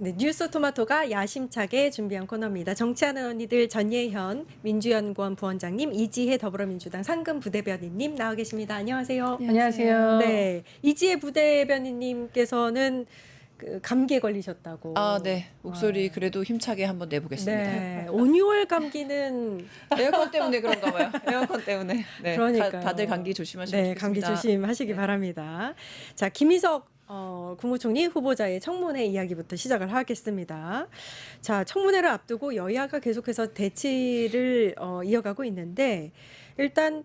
네, 뉴스 토마토가 야심차게 준비한 코너입니다. 정치하는 언니들 전예현 민주연구원 부원장님, 이지혜 더불어민주당 상금 부대변인님 나와 계십니다. 안녕하세요. 안녕하세요. 네, 이지혜 부대변인님께서는 그 감기에 걸리셨다고. 아, 네. 목소리 그래도 힘차게 한번 내보겠습니다. 네, 온유월 감기는 에어컨 때문에 그런가 봐요. 에어컨 때문에. 네. 그러니까요. 다, 들 감기 조심하시면 네, 좋겠습니다. 감기 조심하시기 바랍니다. 자, 김희석 어, 국무총리 후보자의 청문회 이야기부터 시작을 하겠습니다. 자, 청문회를 앞두고 여야가 계속해서 대치를 어, 이어가고 있는데 일단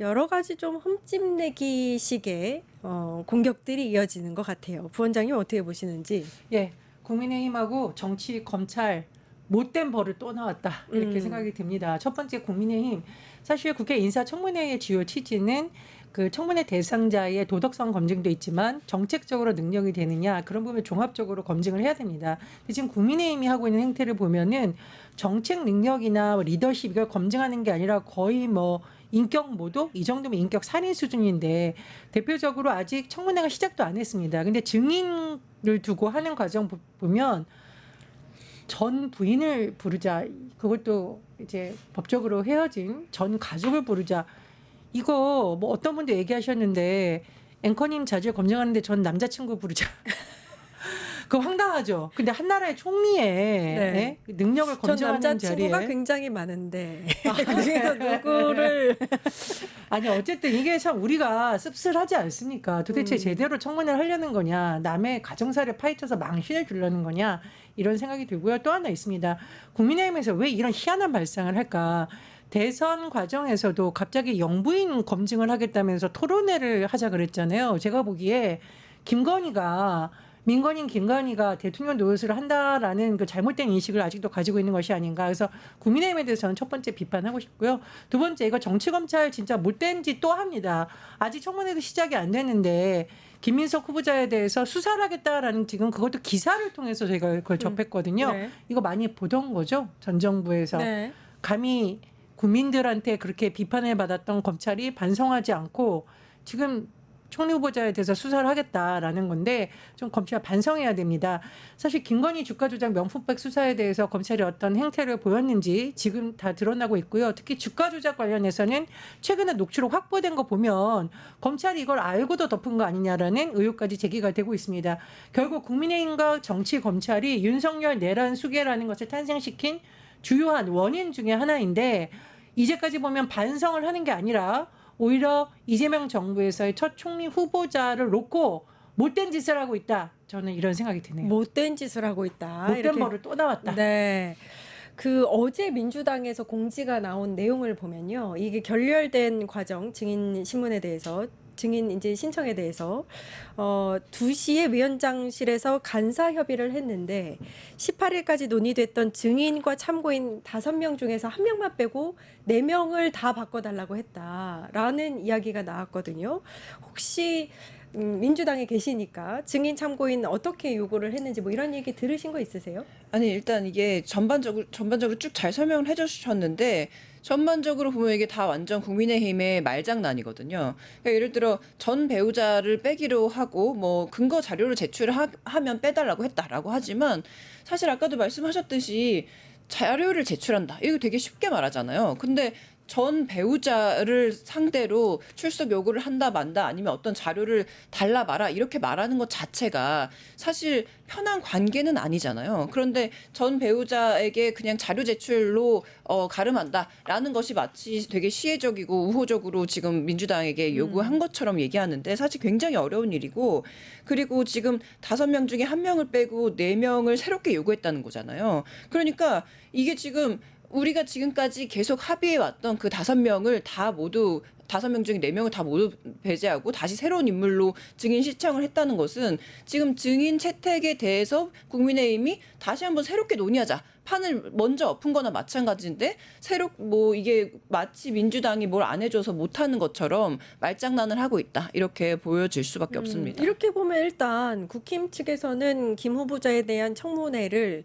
여러 가지 좀 흠집내기식의 어, 공격들이 이어지는 것 같아요. 부원장님 어떻게 보시는지. 예, 국민의힘하고 정치 검찰 못된 벌을 또 나왔다 이렇게 음. 생각이 듭니다. 첫 번째 국민의힘 사실 국회 인사청문회의 주요 취지는 그 청문회 대상자의 도덕성 검증도 있지만 정책적으로 능력이 되느냐 그런 부분 종합적으로 검증을 해야 됩니다. 근데 지금 국민의힘이 하고 있는 행태를 보면은 정책 능력이나 뭐 리더십 이걸 검증하는 게 아니라 거의 뭐 인격 모독 이 정도면 인격 살인 수준인데 대표적으로 아직 청문회가 시작도 안 했습니다. 근데 증인을 두고 하는 과정 보- 보면 전 부인을 부르자 그것도 이제 법적으로 헤어진 전 가족을 부르자 이거 뭐 어떤 분도 얘기하셨는데 앵커님 자질 검증하는데 전 남자친구 부르자 그거 황당하죠. 근데 한 나라의 총리의 네. 예? 능력을 전 검증하는 남자친구가 자리에 굉장히 많은데 그중에서 누구를 아니 어쨌든 이게 참 우리가 씁쓸하지 않습니까? 도대체 음. 제대로 청문회를 하려는 거냐, 남의 가정사를 파헤쳐서 망신을 주려는 거냐 이런 생각이 들고요. 또 하나 있습니다. 국민의힘에서 왜 이런 희한한 발상을 할까? 대선 과정에서도 갑자기 영부인 검증을 하겠다면서 토론회를 하자 그랬잖아요. 제가 보기에 김건희가 민건인 김건희가 대통령 노릇을 한다라는 그 잘못된 인식을 아직도 가지고 있는 것이 아닌가. 그래서 국민의힘에 대해서는 첫 번째 비판하고 싶고요. 두 번째 이거 정치 검찰 진짜 못된 짓또 합니다. 아직 청문회도 시작이 안 됐는데 김민석 후보자에 대해서 수사를 하겠다라는 지금 그것도 기사를 통해서 제가 그걸 접했거든요. 네. 이거 많이 보던 거죠. 전 정부에서 네. 감히 국민들한테 그렇게 비판을 받았던 검찰이 반성하지 않고 지금 총리 후보자에 대해서 수사를 하겠다라는 건데 좀 검찰 반성해야 됩니다. 사실 김건희 주가 조작 명품백 수사에 대해서 검찰이 어떤 행태를 보였는지 지금 다 드러나고 있고요. 특히 주가 조작 관련해서는 최근에 녹취록 확보된 거 보면 검찰이 이걸 알고도 덮은 거 아니냐라는 의혹까지 제기가 되고 있습니다. 결국 국민의힘과 정치 검찰이 윤석열 내란 수계라는 것을 탄생시킨 주요한 원인 중에 하나인데 이제까지 보면 반성을 하는 게 아니라 오히려 이재명 정부에서의 첫 총리 후보자를 놓고 못된 짓을 하고 있다. 저는 이런 생각이 드네요. 못된 짓을 하고 있다. 못된 이렇게 벌을 또 나왔다. 네. 그 어제 민주당에서 공지가 나온 내용을 보면요. 이게 결렬된 과정 증인 신문에 대해서 증인 이제 신청에 대해서 어 2시에 위원장실에서 간사 협의를 했는데 18일까지 논의됐던 증인과 참고인 5명 중에서 한 명만 빼고 4명을 다 바꿔 달라고 했다라는 이야기가 나왔거든요. 혹시 음, 민주당에 계시니까 증인 참고인 어떻게 요구를 했는지 뭐 이런 얘기 들으신 거 있으세요? 아니 일단 이게 전반적으로 전반적으로 쭉 잘 설명을 해주셨는데 전반적으로 보면 이게 다 완전 국민의힘의 말장난이거든요. 그러니까 예를 들어 전 배우자를 빼기로 하고 뭐 근거 자료를 제출하면 빼달라고 했다라고 하지만 사실 아까도 말씀하셨듯이 자료를 제출한다. 이거 되게 쉽게 말하잖아요. 근데 전 배우자를 상대로 출석 요구를 한다 만다 아니면 어떤 자료를 달라 마라 이렇게 말하는 것 자체가 사실 편한 관계는 아니잖아요. 그런데 전 배우자에게 그냥 자료 제출로 어, 가름한다라는 것이 마치 되게 시혜적이고 우호적으로 지금 민주당에게 요구한 것처럼 얘기하는데 사실 굉장히 어려운 일이고 그리고 지금 다섯 명 중에 한 명을 빼고 네 명을 새롭게 요구했다는 거잖아요. 그러니까 이게 지금 우리가 지금까지 계속 합의해 왔던 그 다섯 명을 다 모두 다섯 명 중에 네 명을 다 모두 배제하고 다시 새로운 인물로 증인 신청을 했다는 것은 지금 증인 채택에 대해서 국민의힘이 다시 한번 새롭게 논의하자. 판을 먼저 엎은 거나 마찬가지인데 새로 뭐 이게 마치 민주당이 뭘 안 해줘서 못하는 것처럼 말장난을 하고 있다 이렇게 보여질 수밖에 없습니다. 음, 이렇게 보면 일단 국힘 측에서는 김 후보자에 대한 청문회를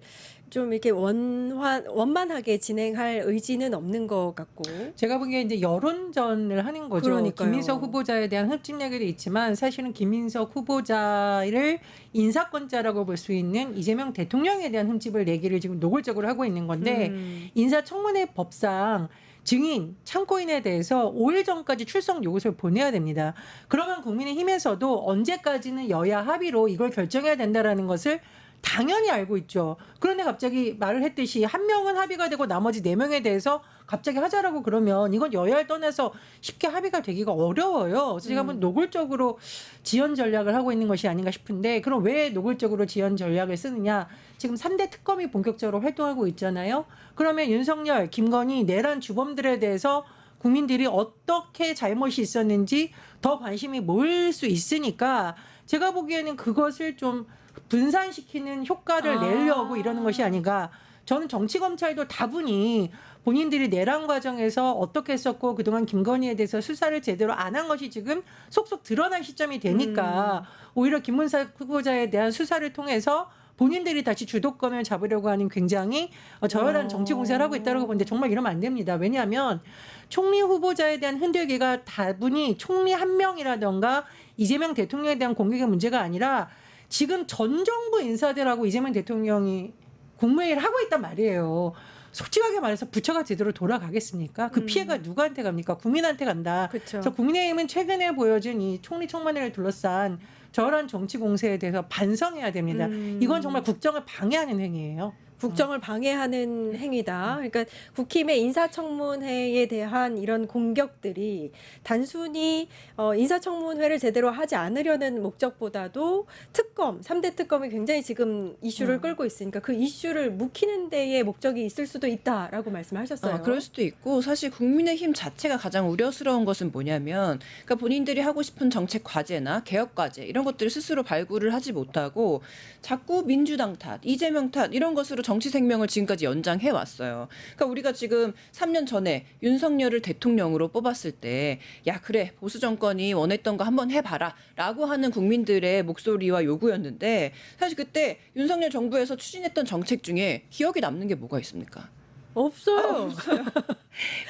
좀 이렇게 원환 원만하게 진행할 의지는 없는 것 같고. 제가 보기에 이제 여론전을 하는 거죠. 그러니까요. 김민석 후보자에 대한 흡집 얘기도 있지만 사실은 김민석 후보자를 인사권자라고 볼 수 있는 이재명 대통령에 대한 흠집을 내기를 지금 노골적으로 하고 있는 건데 음. 인사청문회 법상 증인, 참고인에 대해서 5일 전까지 출석 요구서를 보내야 됩니다. 그러면 국민의힘에서도 언제까지는 여야 합의로 이걸 결정해야 된다라는 것을 당연히 알고 있죠. 그런데 갑자기 말을 했듯이 한 명은 합의가 되고 나머지 네 명에 대해서 갑자기 하자라고 그러면 이건 여야를 떠나서 쉽게 합의가 되기가 어려워요. 그래서 제가 한번 노골적으로 지연 전략을 하고 있는 것이 아닌가 싶은데 그럼 왜 노골적으로 지연 전략을 쓰느냐? 지금 3대 특검이 본격적으로 활동하고 있잖아요. 그러면 윤석열, 김건희, 내란 주범들에 대해서 국민들이 어떻게 잘못이 있었는지 더 관심이 모일 수 있으니까 제가 보기에는 그것을 좀 분산시키는 효과를 아. 내려고 이러는 것이 아닌가. 저는 정치 검찰도 다분히 본인들이 내란 과정에서 어떻게 했었고 그동안 김건희에 대해서 수사를 제대로 안 한 것이 지금 속속 드러날 시점이 되니까 오히려 김문사 후보자에 대한 수사를 통해서 본인들이 다시 주도권을 잡으려고 하는 굉장히 어, 저열한 어. 정치 공세를 하고 있다고 보는데 정말 이러면 안 됩니다. 왜냐하면 총리 후보자에 대한 흔들기가 다분히 총리 한 명이라던가 이재명 대통령에 대한 공격의 문제가 아니라 지금 전 정부 인사들하고 이재명 대통령이 국무회의를 하고 있단 말이에요. 솔직하게 말해서 부처가 제대로 돌아가겠습니까? 그 음. 피해가 누구한테 갑니까? 국민한테 간다. 그렇죠. 그래서 국민의힘은 최근에 보여준 이 총리 청문회를 둘러싼 저런 정치 공세에 대해서 반성해야 됩니다. 음. 이건 정말 국정을 방해하는 행위예요. 국정을 방해하는 행위다. 그러니까 국힘의 인사청문회에 대한 이런 공격들이 단순히 어, 인사청문회를 제대로 하지 않으려는 목적보다도 특검, 3대 특검이 굉장히 지금 이슈를 음. 끌고 있으니까 그 이슈를 묵히는 데에 목적이 있을 수도 있다라고 말씀하셨어요. 어, 그럴 수도 있고 사실 국민의힘 자체가 가장 우려스러운 것은 뭐냐면 그러니까 본인들이 하고 싶은 정책 과제나 개혁 과제 이런 것들을 스스로 발굴을 하지 못하고 자꾸 민주당 탓, 이재명 탓 이런 것으로 정치 생명을 지금까지 연장해 왔어요. 그러니까 우리가 지금 3년 전에 윤석열을 대통령으로 뽑았을 때 야 그래 보수 정권이 원했던 거 한번 해봐라라고 하는 국민들의 목소리와 요구였는데 사실 그때 윤석열 정부에서 추진했던 정책 중에 기억에 남는 게 뭐가 있습니까? 없어요. 그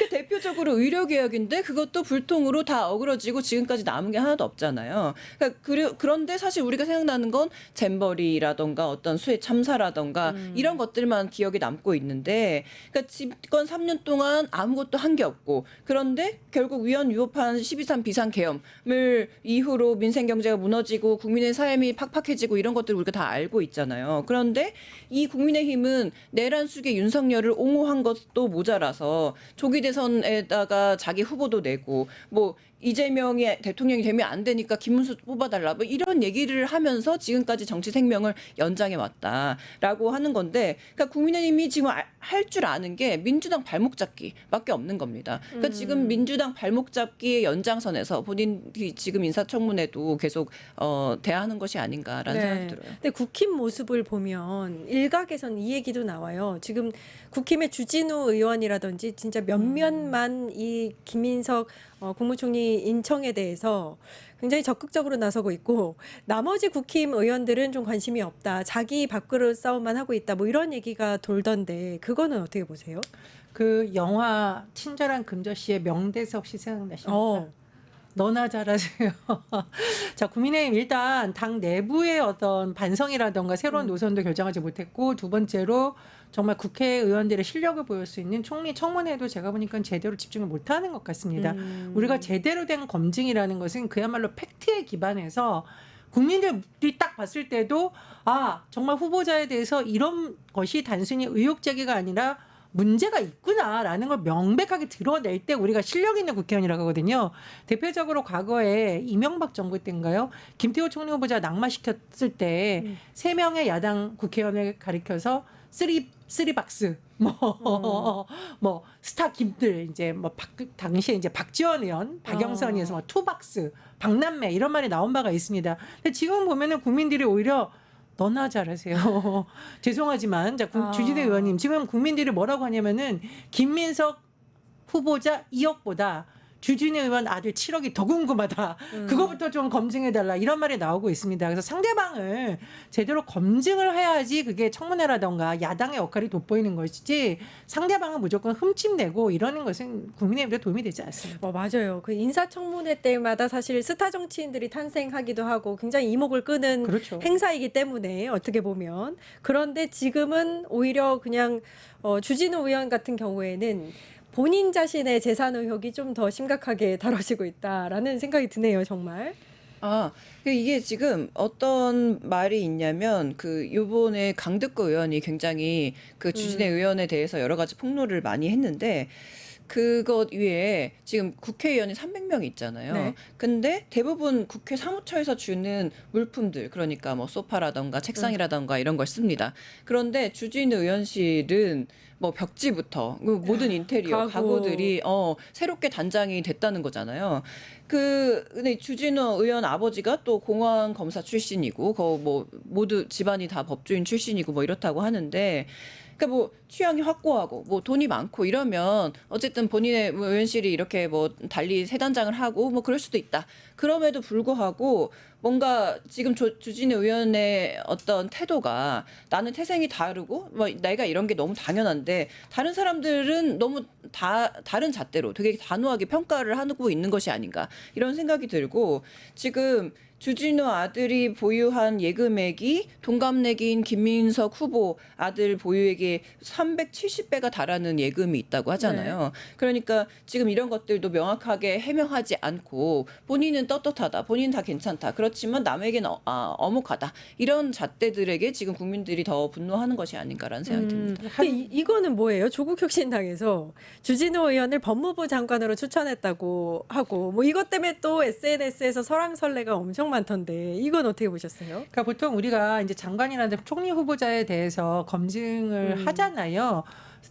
대표적으로 의료개혁인데 그것도 불통으로 다 어그러지고 지금까지 남은 게 하나도 없잖아요. 그러니까 그런데 사실 우리가 생각나는 건 잼버리라던가 어떤 수해 참사라던가 음. 이런 것들만 기억에 남고 있는데 그러니까 집권 3년 동안 아무것도 한 게 없고 그런데 결국 위헌 위법한 12.3 비상계엄을 이후로 민생 경제가 무너지고 국민의 삶이 팍팍해지고 이런 것들을 우리가 다 알고 있잖아요. 그런데 이 국민의힘은 내란 숙의 윤석열을 옹호한 것도 모자라서 조기 대선에다가 자기 후보도 내고 뭐 이재명이 대통령이 되면 안 되니까 김문수 뽑아달라 뭐 이런 얘기를 하면서 지금까지 정치 생명을 연장해 왔다라고 하는 건데 그러니까 국민의힘이 지금 할 줄 아는 게 민주당 발목 잡기밖에 없는 겁니다. 그러니까 음. 지금 민주당 발목 잡기의 연장선에서 본인이 지금 인사청문회도 계속 어, 대하는 것이 아닌가라는 네. 생각이 들어요. 근데 국힘 모습을 보면 일각에선 이 얘기도 나와요. 지금 국힘의 주진우 의원이라든지 진짜 몇몇만 이 김민석 어, 국무총리 인청에 대해서 굉장히 적극적으로 나서고 있고 나머지 국힘 의원들은 좀 관심이 없다. 자기 밥그릇 싸움만 하고 있다. 뭐 이런 얘기가 돌던데 그거는 어떻게 보세요? 그 영화 친절한 금저씨의 명대사 혹시 생각나십니까? 어. 너나 잘하세요. 자, 국민의힘 일단 당 내부의 어떤 반성이라던가 새로운 음. 노선도 결정하지 못했고 두 번째로 정말 국회의원들의 실력을 보일 수 있는 총리 청문회도 제가 보니까 제대로 집중을 못하는 것 같습니다. 음. 우리가 제대로 된 검증이라는 것은 그야말로 팩트에 기반해서 국민들이 딱 봤을 때도 아 정말 후보자에 대해서 이런 것이 단순히 의혹 제기가 아니라 문제가 있구나라는 걸 명백하게 드러낼 때 우리가 실력 있는 국회의원이라고 하거든요. 대표적으로 과거에 이명박 정부 때인가요? 김태호 총리 후보자 낙마시켰을 때 음. 세 명의 야당 국회의원을 가리켜서 쓰리 쓰리 박스 뭐 어. 뭐 스타 김들 이제 뭐 박, 당시에 이제 박지원 의원, 박영선 어. 의원에서 뭐 투박스, 박남매 이런 말이 나온 바가 있습니다. 근데 지금 보면은 국민들이 오히려 너나 잘하세요. 죄송하지만 자 구- 아. 주지대 의원님 지금 국민들이 뭐라고 하냐면은 김민석 후보자 2억보다 주진우 의원 아들 7억이 더 궁금하다. 음. 그거부터 좀 검증해달라 이런 말이 나오고 있습니다. 그래서 상대방을 제대로 검증을 해야지 그게 청문회라던가 야당의 역할이 돋보이는 것이지 상대방을 무조건 흠집내고 이러는 것은 국민의힘에 도움이 되지 않습니다. 어, 맞아요. 그 인사청문회 때마다 사실 스타 정치인들이 탄생하기도 하고 굉장히 이목을 끄는 그렇죠. 행사이기 때문에 어떻게 보면 그런데 지금은 오히려 그냥 어, 주진우 의원 같은 경우에는 본인 자신의 재산 의혹이 좀 더 심각하게 다뤄지고 있다라는 생각이 드네요, 정말. 아, 그 이게 지금 어떤 말이 있냐면 그 요번에 강득구 의원이 굉장히 그 주진의 의원에 대해서 여러 가지 폭로를 많이 했는데 그것 위에 지금 국회의원이 300명 있잖아요. 네. 근데 대부분 국회 사무처에서 주는 물품들 그러니까 뭐 소파라던가 책상이라던가 이런 걸 씁니다. 그런데 주진우 의원실은 뭐 벽지부터 그 모든 인테리어 가구. 가구 들이 어 새롭게 단장이 됐다는 거잖아요. 그 근데 주진우 의원 아버지가 또 공안 검사 출신이고 그뭐 모두 집안이 다 법조인 출신이고 뭐 이렇다고 하는데 그러니까 뭐 취향이 확고하고 뭐 돈이 많고 이러면 어쨌든 본인의 뭐 의원실이 이렇게 뭐 달리 세 단장을 하고 뭐 그럴 수도 있다. 그럼에도 불구하고 뭔가 지금 조, 주진우 의원의 어떤 태도가 나는 태생이 다르고 뭐 내가 이런 게 너무 당연한데 다른 사람들은 너무 다 다른 잣대로 되게 단호하게 평가를 하고 있는 것이 아닌가 이런 생각이 들고 지금 주진우 아들이 보유한 예금액이 동갑내기인 김민석 후보 아들 보유액의 370배가 달하는 예금이 있다고 하잖아요. 그러니까 지금 이런 것들도 명확하게 해명하지 않고 본인은 떳떳하다, 본인 다 괜찮다. 그렇지만 남에게는 어, 아, 어묵하다. 이런 잣대들에게 지금 국민들이 더 분노하는 것이 아닌가라는 생각이 듭니다. 음, 근데 이, 이거는 뭐예요? 조국 혁신당에서 주진우 의원을 법무부 장관으로 추천했다고 하고 뭐 이것 때문에 또 SNS에서 설왕설래가 엄청 많던데 이건 어떻게 보셨어요? 그러니까 보통 우리가 이제 장관이라든지 총리 후보자에 대해서 검증을 음. 하잖아요.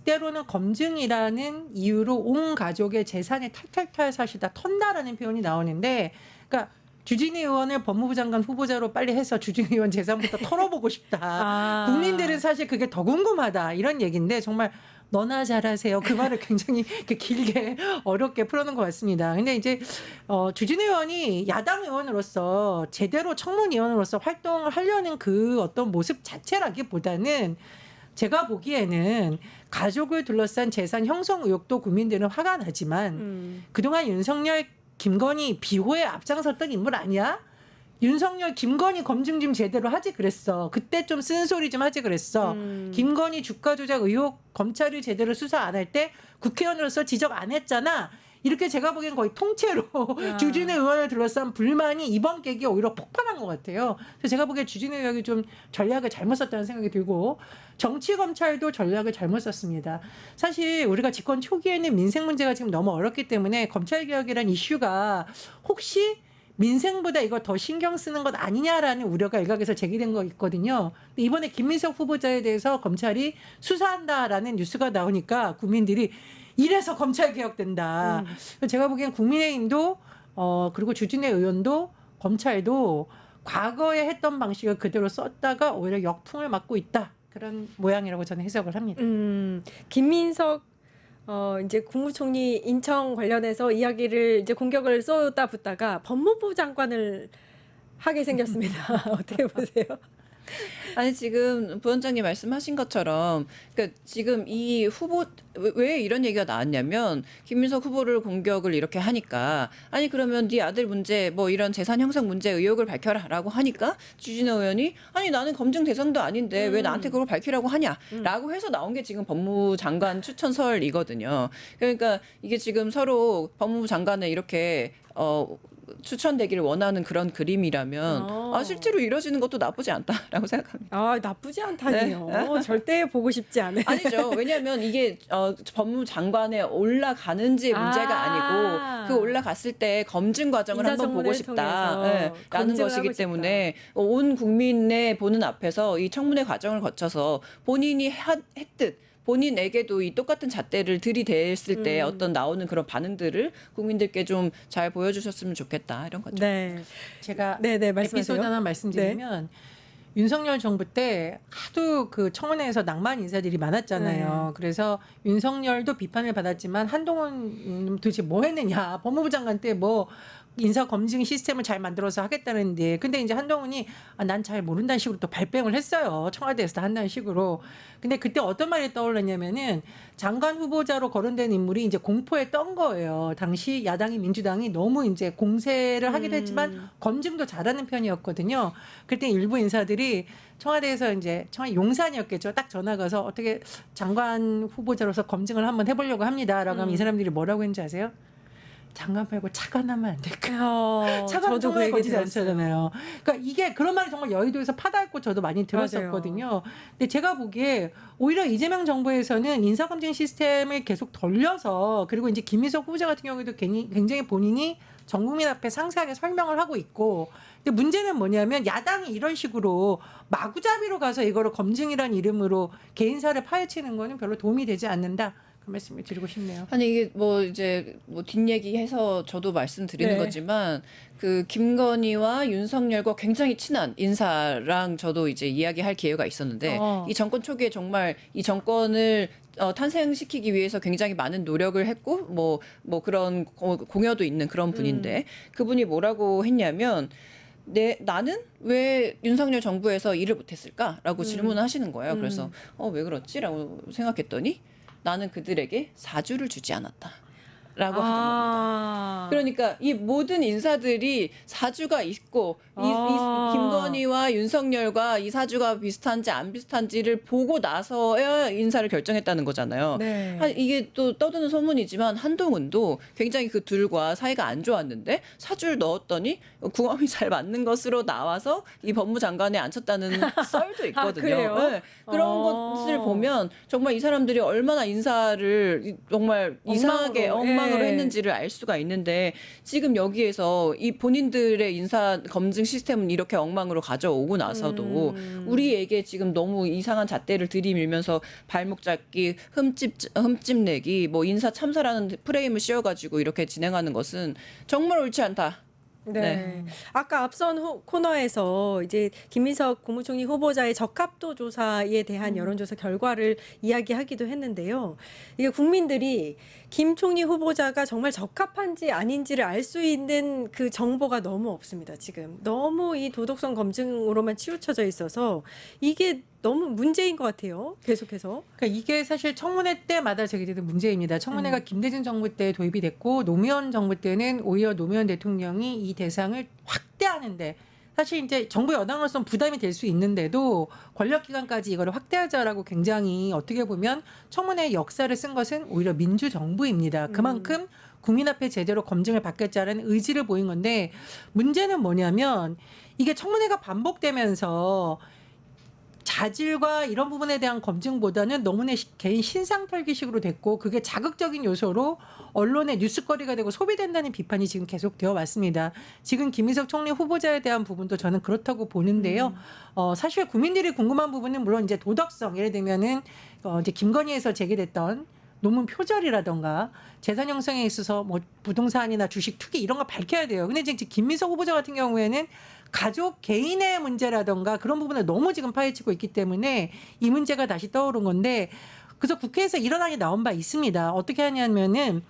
때로는 검증이라는 이유로 온 가족의 재산을 탈탈탈 사시다 턴다라는 표현이 나오는데, 그러니까 주진희 의원을 법무부 장관 후보자로 빨리 해서 주진희 의원 재산부터 털어보고 싶다. 아. 국민들은 사실 그게 더 궁금하다 이런 얘기인데 정말 너나 잘하세요. 그 말을 굉장히 이렇게 길게 어렵게 풀어놓은 것 같습니다. 근데 이제 어, 주진 의원이 야당 의원으로서 제대로 청문 의원으로서 활동을 하려는 그 어떤 모습 자체라기보다는 제가 보기에는 가족을 둘러싼 재산 형성 의혹도 국민들은 화가 나지만 음. 그동안 윤석열, 김건희 비호에 앞장섰던 인물 아니야? 윤석열, 김건희 검증 좀 제대로 하지 그랬어. 그때 좀 쓴소리 좀 하지 그랬어. 음. 김건희 주가 조작 의혹 검찰이 제대로 수사 안 할 때 국회의원으로서 지적 안 했잖아. 이렇게 제가 보기엔 거의 통째로 아. 주진우 의원을 둘러싼 불만이 이번 계기에 오히려 폭발한 것 같아요. 그래서 제가 보기에 주진우 의원이 좀 전략을 잘못 썼다는 생각이 들고 정치 검찰도 전략을 잘못 썼습니다. 사실 우리가 집권 초기에는 민생 문제가 지금 너무 어렵기 때문에 검찰 개혁이라는 이슈가 혹시 민생보다 이거 더 신경 쓰는 것 아니냐라는 우려가 일각에서 제기된 거 있거든요. 이번에 김민석 후보자에 대해서 검찰이 수사한다라는 뉴스가 나오니까 국민들이 이래서 검찰 개혁된다. 제가 보기엔 국민의힘도 어 그리고 주진의 의원도 검찰도 과거에 했던 방식을 그대로 썼다가 오히려 역풍을 맞고 있다. 그런 모양이라고 저는 해석을 합니다. 음, 김민석 어 이제 국무총리 인청 관련해서 이야기를 이제 공격을 쏟아붓다가 법무부 장관을 하게 생겼습니다. 어떻게 보세요? 아니 지금 부원장님 말씀하신 것처럼 그러니까 지금 이 후보 왜- 왜 이런 얘기가 나왔냐면 김민석 후보를 공격을 이렇게 하니까 아니 그러면 네 아들 문제 뭐 이런 재산 형성 문제 의혹을 밝혀라라고 하니까 주진우 의원이 아니 나는 검증 대상도 아닌데 왜 음. 나한테 그걸 밝히라고 하냐라고 해서 나온 게 지금 법무부 장관 추천설이거든요. 그러니까 이게 지금 서로 법무부 장관에 이렇게 어 추천되기를 원하는 그런 그림이라면 어. 아 실제로 이루어지는 것도 나쁘지 않다라고 생각합니다. 아 나쁘지 않다니요. 절대 보고 싶지 않아요. 아니죠. 왜냐하면 이게 어, 법무부 장관에 올라가는지 문제가 아. 아니고 그 올라갔을 때 검증 과정을 한번 보고 인사청문회를 싶다. 통해서 예, 라는 검증을 것이기 하고 싶다. 때문에 온 국민의 보는 앞에서 이 청문회 과정을 거쳐서 본인이 하- 했듯 본인에게도 이 똑같은 잣대를 들이댔을 때 음. 어떤 나오는 그런 반응들을 국민들께 좀 잘 보여주셨으면 좋겠다 이런 거죠. 네, 제가 네, 네 에피소드 말씀하세요. 하나 말씀드리면 윤석열 정부 때 하도 그 청문회에서 낭만 인사들이 많았잖아요. 그래서 윤석열도 비판을 받았지만 한동훈 음, 도대체 뭐 했느냐. 법무부 장관 때 뭐 인사 검증 시스템을 잘 만들어서 하겠다는데 근데 이제 한동훈이 아, 난 잘 모른다는 식으로 또 발뺌을 했어요. 청와대에서 한다는 식으로. 근데 그때 어떤 말이 떠올랐냐면은 장관 후보자로 거론된 인물이 이제 공포에 떤 거예요. 당시 야당이 민주당이 너무 이제 공세를 하기도 했지만 음. 검증도 잘하는 편이었거든요. 그때 일부 인사들이 청와대에서 이제 청와대 용산이었겠죠. 딱 전화 가서 어떻게 장관 후보자로서 검증을 한번 해보려고 합니다라고 하면 음. 이 사람들이 뭐라고 했는지 아세요? 장관 말고 차관 하면 안 될까? 어, 차관 저도 그 얘기. 않잖아요. 그러니까 이게 그런 말이 정말 여의도에서 파다했고 저도 많이 들었었거든요. 근데 제가 보기에 오히려 이재명 정부에서는 인사검증 시스템을 계속 돌려서 그리고 이제 김민석 후보자 같은 경우에도 굉장히 본인이 전 국민 앞에 상세하게 설명을 하고 있고 근데 문제는 뭐냐면 야당이 이런 식으로 마구잡이로 가서 이거를 검증이란 이름으로 개인사를 파헤치는 거는 별로 도움이 되지 않는다. 그 말씀을 드리고 싶네요. 아니 이게 뭐 이제 뭐 뒷얘기해서 저도 말씀드리는 네. 거지만 그 김건희와 윤석열과 굉장히 친한 인사랑 저도 이제 이야기할 기회가 있었는데 어. 이 정권 초기에 정말 이 정권을 어, 탄생시키기 위해서 굉장히 많은 노력을 했고 뭐뭐 그런 고- 공여도 있는 그런 분인데 그분이 뭐라고 했냐면 내 나는 왜 윤석열 정부에서 일을 못했을까라고 질문을 하시는 거예요. 음. 그래서 어 왜 그렇지라고 생각했더니 나는 그들에게 사주를 주지 않았다. 라고 하더라고요. 아. 그러니까 이 모든 인사들이 사주가 있고 이, 아. 이 김건희와 윤석열과 이 사주가 비슷한지 안 비슷한지를 보고 나서야 인사를 결정했다는 거잖아요. 네. 한- 이게 또 떠드는 소문이지만 한동훈도 굉장히 그 둘과 사이가 안 좋았는데 사주를 넣었더니 궁합이 잘 맞는 것으로 나와서 이 법무장관에 앉혔다는 썰도 있거든요. 그래요? 네. 그런 어. 것을 보면 정말 이 사람들이 얼마나 인사를 이- 정말 이상하게 엉망으로, 엉망 으로 예. 했는지를 알 수가 있는데 지금 여기에서 이 본인들의 인사 검증 시스템은 이렇게 엉망으로 가져오고 나서도 음. 우리에게 지금 너무 이상한 잣대를 들이밀면서 발목 잡기, 흠집 흠집 내기, 뭐 인사 참사라는 프레임을 씌워가지고 이렇게 진행하는 것은 정말 옳지 않다. 네. 네. 아까 앞선 호- 코너에서 이제 김민석 국무총리 후보자의 적합도 조사에 대한 음. 여론조사 결과를 이야기하기도 했는데요. 이게 국민들이 김 총리 후보자가 정말 적합한지 아닌지를 알 수 있는 그 정보가 너무 없습니다. 지금 너무 이 도덕성 검증으로만 치우쳐져 있어서 이게 너무 문제인 것 같아요. 계속해서. 그러니까 이게 사실 청문회 때마다 제기되는 문제입니다. 청문회가 음. 김대중 정부 때 도입이 됐고 노무현 정부 때는 오히려 노무현 대통령이 이 대상을 확대하는데 사실 이제 정부 여당으로서는 부담이 될 수 있는데도 권력기관까지 이거를 확대하자라고 굉장히 어떻게 보면 청문회의 역사를 쓴 것은 오히려 민주정부입니다. 그만큼 국민 앞에 제대로 검증을 받겠다는 의지를 보인 건데 문제는 뭐냐면 이게 청문회가 반복되면서 자질과 이런 부분에 대한 검증보다는 너무나 시- 개인 신상 털기식으로 됐고 그게 자극적인 요소로 언론의 뉴스거리가 되고 소비된다는 비판이 지금 계속 되어 왔습니다. 지금 김희석 총리 후보자에 대한 부분도 저는 그렇다고 보는데요. 어, 사실 국민들이 궁금한 부분은 물론 이제 도덕성 예를 들면은 어, 이제 김건희에서 제기됐던 논문 표절이라던가 재산 형성에 있어서 뭐 부동산이나 주식 투기 이런 거 밝혀야 돼요. 근데 이제 김민석 후보자 같은 경우에는 가족 개인의 문제라던가 그런 부분을 너무 지금 파헤치고 있기 때문에 이 문제가 다시 떠오른 건데 그래서 국회에서 이런 안이 나온 바 있습니다. 어떻게 하냐면은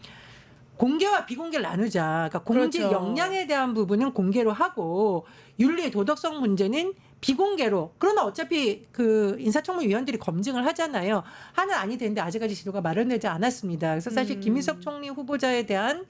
공개와 비공개를 나누자. 그러니까 공직 그렇죠. 역량에 대한 부분은 공개로 하고 윤리 도덕성 문제는 비공개로. 그러나 어차피 그 인사청문위원들이 검증을 하잖아요. 하는 안이 되는데 아직까지 지도가 마련되지 않았습니다. 그래서 사실 음. 김인석 총리 후보자에 대한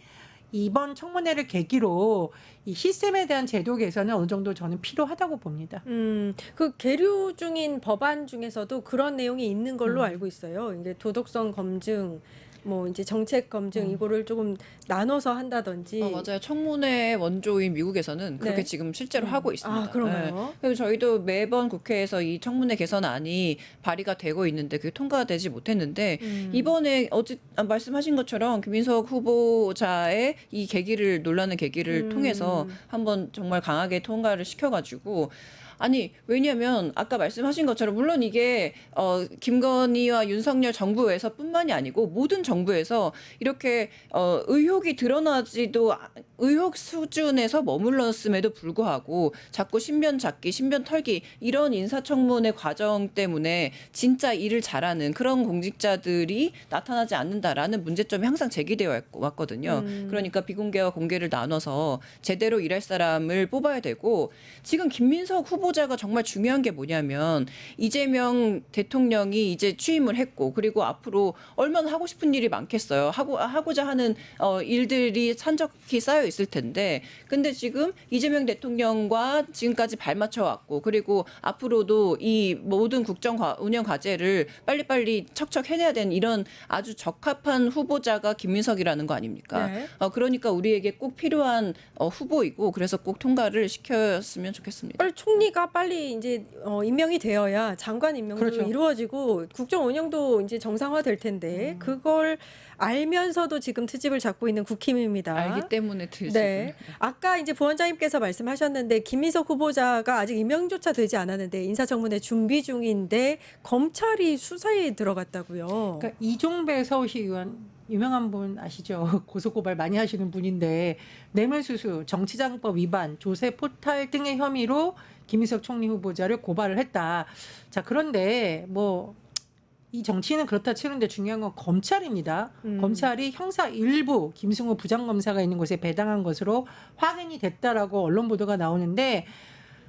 이번 청문회를 계기로 이 시스템에 대한 제도 개선은 어느 정도 저는 필요하다고 봅니다. 음, 그 계류 중인 법안 중에서도 그런 내용이 있는 걸로 음. 알고 있어요. 이제 도덕성 검증, 뭐 이제 정책 검증 음. 이거를 조금 나눠서 한다든지. 아, 맞아요. 청문회 원조인 미국에서는 그렇게 네. 지금 실제로 음. 하고 있습니다. 아, 그런가요? 네. 그래서 저희도 매번 국회에서 이 청문회 개선안이 발의가 되고 있는데 그게 통과되지 못했는데 음. 이번에 어제 아, 말씀하신 것처럼 김민석 후보자의 이 계기를 논란의 계기를 음. 통해서 한번 정말 강하게 통과를 시켜가지고 아니 왜냐하면 아까 말씀하신 것처럼 물론 이게 어, 김건희와 윤석열 정부에서뿐만이 아니고 모든 정부에서 이렇게 어, 의혹이 드러나지도 아- 의혹 수준에서 머물렀음에도 불구하고 자꾸 신변 잡기, 신변 털기 이런 인사청문회 과정 때문에 진짜 일을 잘하는 그런 공직자들이 나타나지 않는다라는 문제점이 항상 제기되어 왔- 왔거든요. 음. 그러니까 비공개와 공개를 나눠서 제대로 일할 사람을 뽑아야 되고 지금 김민석 후보 자가 정말 중요한 게 뭐냐면 이재명 대통령이 이제 취임을 했고 그리고 앞으로 얼마나 하고 싶은 일이 많겠어요. 하고 하고자 하는 어, 일들이 산적히 쌓여 있을 텐데 근데 지금 이재명 대통령과 지금까지 발맞춰 왔고 그리고 앞으로도 이 모든 국정 과- 운영 과제를 빨리빨리 척척 해내야 되는 이런 아주 적합한 후보자가 김민석이라는 거 아닙니까? 네. 어, 그러니까 우리에게 꼭 필요한 어, 후보이고 그래서 꼭 통과를 시켰으면 좋겠습니다. 빨리 총리가 빨리 이제 어, 임명이 되어야 장관 임명도 그렇죠. 이루어지고 국정 운영도 이제 정상화 될 텐데 음. 그걸 알면서도 지금 트집을 잡고 있는 국힘입니다. 알기 때문에 들지. 네. 아까 이제 부원장님께서 말씀하셨는데 김민석 후보자가 아직 임명조차 되지 않았는데 인사청문회 준비 중인데 검찰이 수사에 들어갔다고요. 그러니까 이종배 서울시 의원 유명한 분 아시죠? 고소고발 많이 하시는 분인데 뇌물수수, 정치자금법 위반, 조세 포탈 등의 혐의로 김희석 총리 후보자를 고발을 했다. 자 그런데 뭐. 이 정치는 그렇다 치는데 중요한 건 검찰입니다. 음. 검찰이 형사 일부 김승우 부장검사가 있는 곳에 배당한 것으로 확인이 됐다라고 언론 보도가 나오는데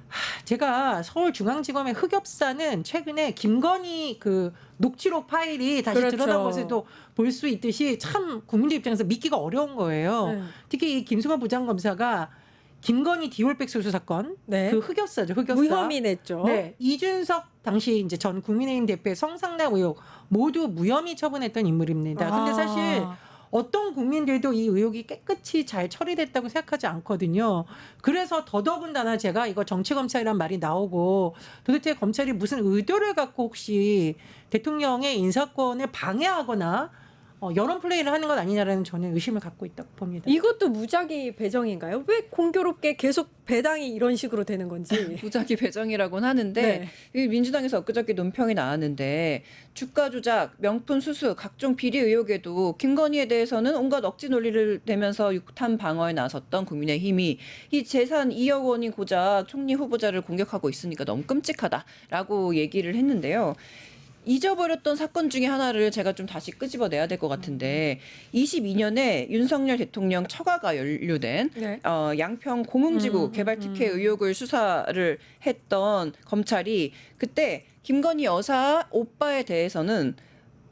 하, 제가 서울중앙지검의 흑역사는 최근에 김건희 그 녹취록 파일이 다시 그렇죠. 드러난 것에도 볼 수 있듯이 참 국민들 입장에서 믿기가 어려운 거예요. 네. 특히 이 김승환 부장검사가 김건희 디올백 수수 사건 네. 그 흑역사죠. 흑역사. 무혐의 냈죠. 네, 이준석 당시 이제 전 국민의힘 대표의 성상납 의혹 모두 무혐의 처분했던 인물입니다. 근데 아. 사실 어떤 국민들도 이 의혹이 깨끗이 잘 처리됐다고 생각하지 않거든요. 그래서 더더군다나 제가 이거 정치검찰이란 말이 나오고 도대체 검찰이 무슨 의도를 갖고 혹시 대통령의 인사권을 방해하거나 어, 여론 플레이를 하는 것 아니냐라는 저는 의심을 갖고 있다고 봅니다. 이것도 무작위 배정인가요? 왜 공교롭게 계속 배당이 이런 식으로 되는 건지. 무작위 배정이라고는 하는데 네. 이 민주당에서 엊그저께 논평이 나왔는데 주가 조작, 명품 수수, 각종 비리 의혹에도 김건희에 대해서는 온갖 억지 논리를 내면서 육탄 방어에 나섰던 국민의힘이 이 재산 2억 원이 고작 총리 후보자를 공격하고 있으니까 너무 끔찍하다라고 얘기를 했는데요. 잊어버렸던 사건 중에 하나를 제가 좀 다시 끄집어내야 될 것 같은데 22년에 윤석열 대통령 처가가 연루된 네. 어, 양평 공흥지구 음, 개발 음, 특혜 의혹을 수사를 했던 검찰이 그때 김건희 여사 오빠에 대해서는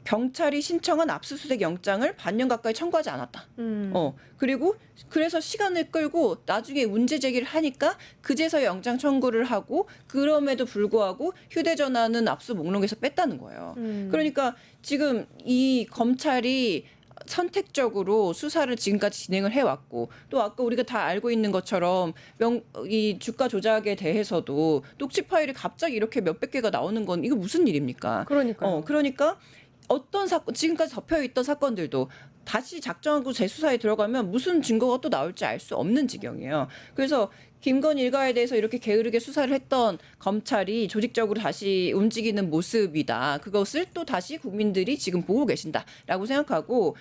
경찰이 신청한 압수수색 영장을 반년 가까이 청구하지 않았다. 음. 어 그리고 그래서 시간을 끌고 나중에 문제 제기를 하니까 그제서 영장 청구를 하고 그럼에도 불구하고 휴대전화는 압수 목록에서 뺐다는 거예요. 음. 그러니까 지금 이 검찰이 선택적으로 수사를 지금까지 진행을 해왔고 또 아까 우리가 다 알고 있는 것처럼 명, 이 주가 조작에 대해서도 녹취 파일이 갑자기 이렇게 몇백 개가 나오는 건 이거 무슨 일입니까? 그러니까요. 어, 그러니까 어떤 사건 지금까지 덮여 있던 사건들도 다시 작정하고 재수사에 들어가면 무슨 증거가 또 나올지 알 수 없는 지경이에요. 그래서 김건희 일가에 대해서 이렇게 게으르게 수사를 했던 검찰이 조직적으로 다시 움직이는 모습이다. 그것을 또 다시 국민들이 지금 보고 계신다라고 생각하고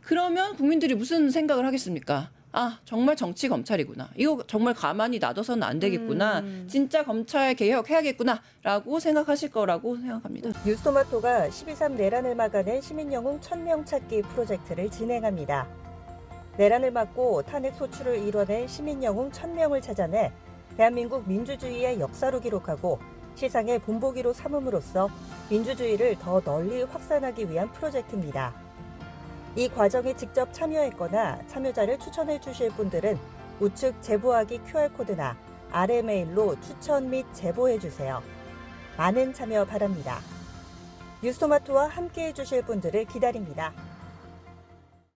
그러면 국민들이 무슨 생각을 하겠습니까? 아, 정말 정치 검찰이구나. 이거 정말 가만히 놔둬서는 안 되겠구나. 음. 진짜 검찰 개혁해야겠구나라고 생각하실 거라고 생각합니다. 뉴스토마토가 12.3 내란을 막아낸 시민영웅 1000명 찾기 프로젝트를 진행합니다. 내란을 막고 탄핵 소추를 이뤄낸 시민영웅 1000명을 찾아내 대한민국 민주주의의 역사로 기록하고 시상의 본보기로 삼음으로써 민주주의를 더 널리 확산하기 위한 프로젝트입니다. 이 과정에 직접 참여했거나 참여자를 추천해 주실 분들은 우측 제보하기 QR코드나 아래 메일로 추천 및 제보해 주세요. 많은 참여 바랍니다. 뉴스토마토와 함께 해주실 분들을 기다립니다.